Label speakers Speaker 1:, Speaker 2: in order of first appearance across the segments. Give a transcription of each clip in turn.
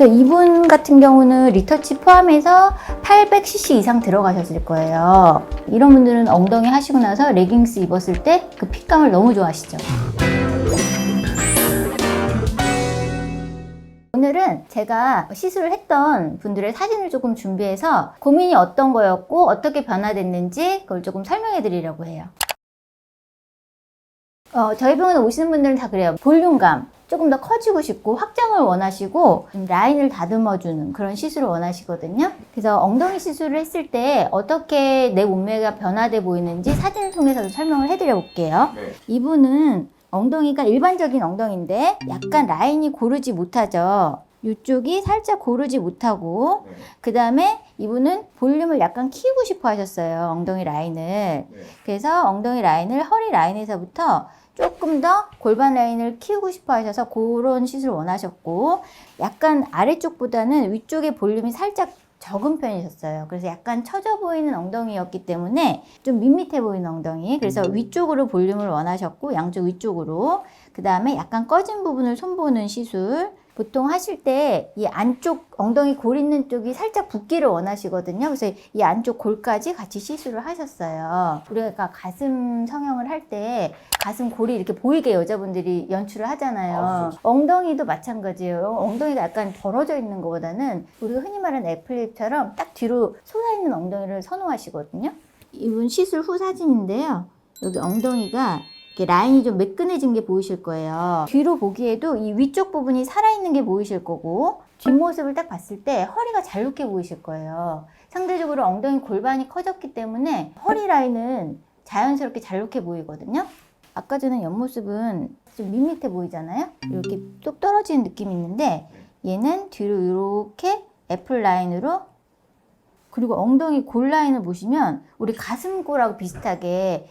Speaker 1: 그래서 이분 같은 경우는 리터치 포함해서 800cc 이상 들어가셨을 거예요. 이런 분들은 엉덩이 하시고 나서 레깅스 입었을 때 그 핏감을 너무 좋아하시죠. 오늘은 제가 시술을 했던 분들의 사진을 조금 준비해서 고민이 어떤 거였고 어떻게 변화됐는지 그걸 조금 설명해 드리려고 해요. 어, 저희 병원에 오시는 분들은 다 그래요. 볼륨감. 조금 더 커지고 싶고 확장을 원하시고 좀 라인을 다듬어주는 그런 시술을 원하시거든요. 그래서 엉덩이 시술을 했을 때 어떻게 내 몸매가 변화돼 보이는지 사진을 통해서도 설명을 해드려 볼게요.
Speaker 2: 네.
Speaker 1: 이분은 엉덩이가 일반적인 엉덩이인데 약간 라인이 고르지 못하죠. 이쪽이 살짝 고르지 못하고
Speaker 2: 네.
Speaker 1: 그 다음에 이분은 볼륨을 약간 키우고 싶어 하셨어요. 엉덩이 라인을.
Speaker 2: 네.
Speaker 1: 그래서 엉덩이 라인을 허리 라인에서부터 조금 더 골반 라인을 키우고 싶어 하셔서 그런 시술을 원하셨고 약간 아래쪽보다는 위쪽의 볼륨이 살짝 적은 편이셨어요. 그래서 약간 처져 보이는 엉덩이였기 때문에 좀 밋밋해 보이는 엉덩이. 그래서 위쪽으로 볼륨을 원하셨고 양쪽 위쪽으로. 그 다음에 약간 꺼진 부분을 손보는 시술. 보통 하실 때 이 안쪽 엉덩이 골 있는 쪽이 살짝 붓기를 원하시거든요. 그래서 이 안쪽 골까지 같이 시술을 하셨어요. 우리가 가슴 성형을 할 때 가슴 골이 이렇게 보이게 여자분들이 연출을 하잖아요.
Speaker 2: 아, 그렇죠.
Speaker 1: 엉덩이도 마찬가지예요. 엉덩이가 약간 벌어져 있는 것보다는 우리가 흔히 말하는 애플립처럼 딱 뒤로 솟아 있는 엉덩이를 선호하시거든요. 이분 시술 후 사진인데요. 여기 엉덩이가 라인이 좀 매끈해진 게 보이실 거예요. 뒤로 보기에도 이 위쪽 부분이 살아있는 게 보이실 거고 뒷모습을 딱 봤을 때 허리가 잘록해 보이실 거예요. 상대적으로 엉덩이 골반이 커졌기 때문에 허리 라인은 자연스럽게 잘록해 보이거든요. 아까 전에 옆모습은 좀 밋밋해 보이잖아요. 이렇게 뚝 떨어지는 느낌이 있는데 얘는 뒤로 이렇게 애플 라인으로 그리고 엉덩이 골 라인을 보시면 우리 가슴골하고 비슷하게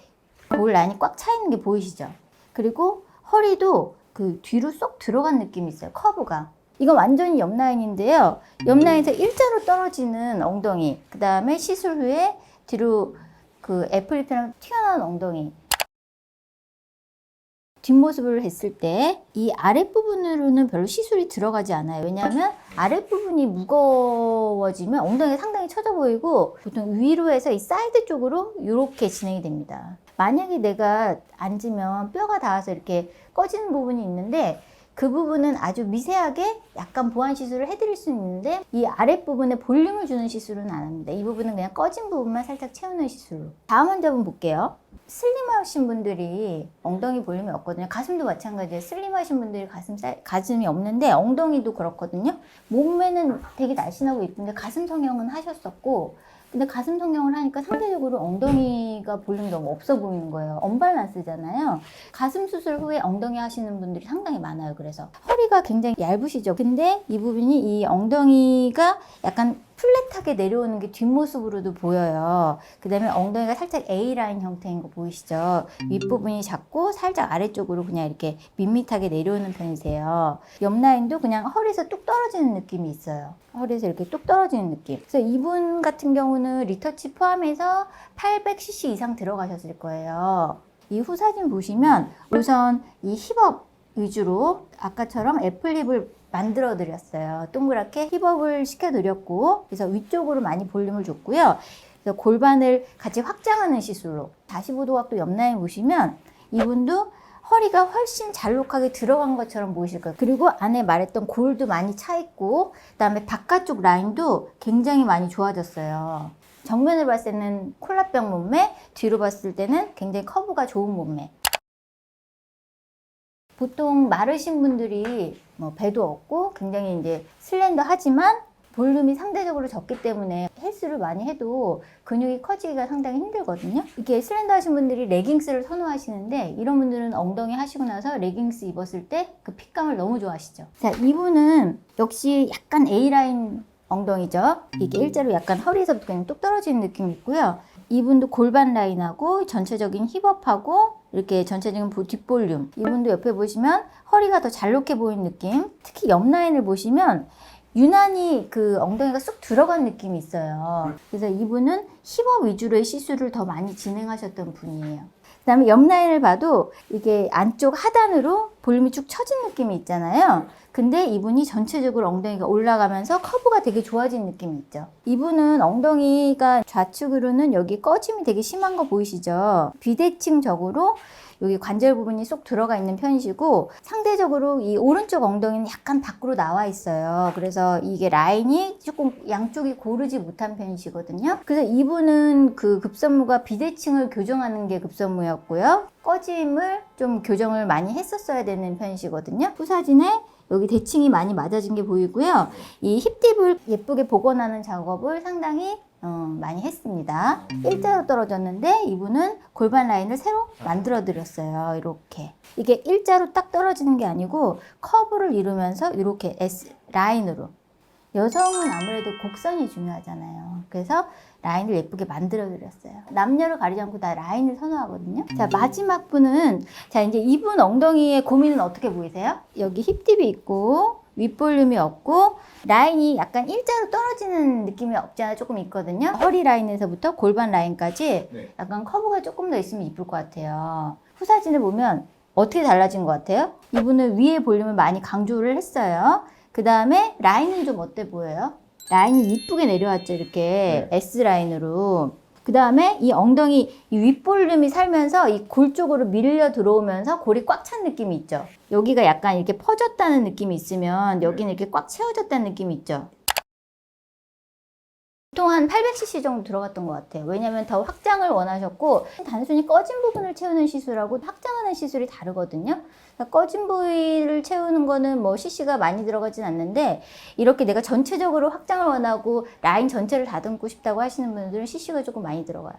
Speaker 1: 골 라인이 꽉 차 있는 게 보이시죠? 그리고 허리도 그 뒤로 쏙 들어간 느낌이 있어요. 커브가. 이건 완전히 옆 라인인데요. 옆 라인에서 일자로 떨어지는 엉덩이. 그 다음에 시술 후에 뒤로 그 애플리프랑 튀어나온 엉덩이. 뒷모습을 했을 때 이 아랫부분으로는 별로 시술이 들어가지 않아요. 왜냐하면 아랫부분이 무거워지면 엉덩이가 상당히 처져 보이고 보통 위로 해서 이 사이드 쪽으로 이렇게 진행이 됩니다. 만약에 내가 앉으면 뼈가 닿아서 이렇게 꺼지는 부분이 있는데 그 부분은 아주 미세하게 약간 보완 시술을 해드릴 수 있는데 이 아랫부분에 볼륨을 주는 시술은 안 합니다. 이 부분은 그냥 꺼진 부분만 살짝 채우는 시술로. 다음 환자분 볼게요. 슬림하신 분들이 엉덩이 볼륨이 없거든요. 가슴도 마찬가지예요. 슬림하신 분들이 가슴 살, 가슴이 없는데 엉덩이도 그렇거든요. 몸매는 되게 날씬하고 예쁜데 가슴 성형은 하셨었고 근데 가슴 성형을 하니까 상대적으로 엉덩이가 볼륨이 너무 없어 보이는 거예요. 언밸런스잖아요. 가슴 수술 후에 엉덩이 하시는 분들이 상당히 많아요. 그래서 허리가 굉장히 얇으시죠. 근데 이 부분이 이 엉덩이가 약간 플랫하게 내려오는 게 뒷모습으로도 보여요. 그 다음에 엉덩이가 살짝 A라인 형태인 거 보이시죠? 윗부분이 작고 살짝 아래쪽으로 그냥 이렇게 밋밋하게 내려오는 편이세요. 옆 라인도 그냥 허리에서 뚝 떨어지는 느낌이 있어요. 허리에서 이렇게 뚝 떨어지는 느낌. 그래서 이분 같은 경우는 리터치 포함해서 800cc 이상 들어가셨을 거예요. 이 후 사진 보시면 우선 이 힙업 위주로 아까처럼 애플립을 만들어 드렸어요. 동그랗게 힙업을 시켜 드렸고 그래서 위쪽으로 많이 볼륨을 줬고요. 그래서 골반을 같이 확장하는 시술로 45도 각도 옆 라인 보시면 이분도 허리가 훨씬 잘록하게 들어간 것처럼 보이실 거예요. 그리고 안에 말했던 골도 많이 차 있고 그다음에 바깥쪽 라인도 굉장히 많이 좋아졌어요. 정면을 봤을 때는 콜라병 몸매, 뒤로 봤을 때는 굉장히 커브가 좋은 몸매. 보통 마르신 분들이 뭐 배도 없고 굉장히 이제 슬렌더 하지만 볼륨이 상대적으로 적기 때문에 헬스를 많이 해도 근육이 커지기가 상당히 힘들거든요. 이렇게 슬렌더 하신 분들이 레깅스를 선호하시는데 이런 분들은 엉덩이 하시고 나서 레깅스 입었을 때 그 핏감을 너무 좋아하시죠. 자, 이분은 역시 약간 A라인 엉덩이죠. 이게 일자로 약간 허리에서부터 그냥 뚝 떨어지는 느낌이 있고요. 이분도 골반 라인하고 전체적인 힙업하고 이렇게 전체적인 보- 뒷볼륨. 이분도 옆에 보시면 허리가 더 잘록해 보이는 느낌. 특히 옆 라인을 보시면 유난히 그 엉덩이가 쑥 들어간 느낌이 있어요. 그래서 이분은 힙업 위주로의 시술을 더 많이 진행하셨던 분이에요. 그 다음에 옆 라인을 봐도 이게 안쪽 하단으로 볼륨이 쭉 처진 느낌이 있잖아요. 근데 이분이 전체적으로 엉덩이가 올라가면서 커브가 되게 좋아진 느낌이 있죠. 이분은 엉덩이가 좌측으로는 여기 꺼짐이 되게 심한 거 보이시죠? 비대칭적으로 여기 관절 부분이 쏙 들어가 있는 편이시고 상대적으로 이 오른쪽 엉덩이는 약간 밖으로 나와 있어요. 그래서 이게 라인이 조금 양쪽이 고르지 못한 편이시거든요. 그래서 이분은 그 급선무가 비대칭을 교정하는 게 급선무였고요. 꺼짐을 좀 교정을 많이 했었어야 되는 편이시거든요. 후사진에 여기 대칭이 많이 맞아진 게 보이고요. 이 힙딥을 예쁘게 복원하는 작업을 상당히 어, 많이 했습니다. 일자로 떨어졌는데 이분은 골반 라인을 새로 만들어 드렸어요. 이렇게. 이게 일자로 딱 떨어지는 게 아니고 커브를 이루면서 이렇게 S 라인으로. 여성은 아무래도 곡선이 중요하잖아요. 그래서 라인을 예쁘게 만들어 드렸어요. 남녀를 가리지 않고 다 라인을 선호하거든요. 자, 마지막 분은 자, 이제 이분 엉덩이의 고민은 어떻게 보이세요? 여기 힙딥이 있고 윗볼륨이 없고 라인이 약간 일자로 떨어지는 느낌이 없지 않아 조금 있거든요. 허리 라인에서부터 골반 라인까지
Speaker 2: 네.
Speaker 1: 약간 커브가 조금 더 있으면 이쁠 것 같아요. 후사진을 보면 어떻게 달라진 것 같아요? 이분은 위에 볼륨을 많이 강조를 했어요. 그 다음에 라인은 좀 어때 보여요? 라인이 이쁘게 내려왔죠, 이렇게
Speaker 2: 네.
Speaker 1: S 라인으로. 그 다음에 이 엉덩이 이 윗볼륨이 살면서 이 골 쪽으로 밀려 들어오면서 골이 꽉 찬 느낌이 있죠. 여기가 약간 이렇게 퍼졌다는 느낌이 있으면 여기는 이렇게 꽉 채워졌다는 느낌이 있죠. 보통 한 800cc 정도 들어갔던 것 같아요. 왜냐면 더 확장을 원하셨고 단순히 꺼진 부분을 채우는 시술하고 확장하는 시술이 다르거든요. 꺼진 부위를 채우는 거는 뭐 cc가 많이 들어가진 않는데 이렇게 내가 전체적으로 확장을 원하고 라인 전체를 다듬고 싶다고 하시는 분들은 cc가 조금 많이 들어가요.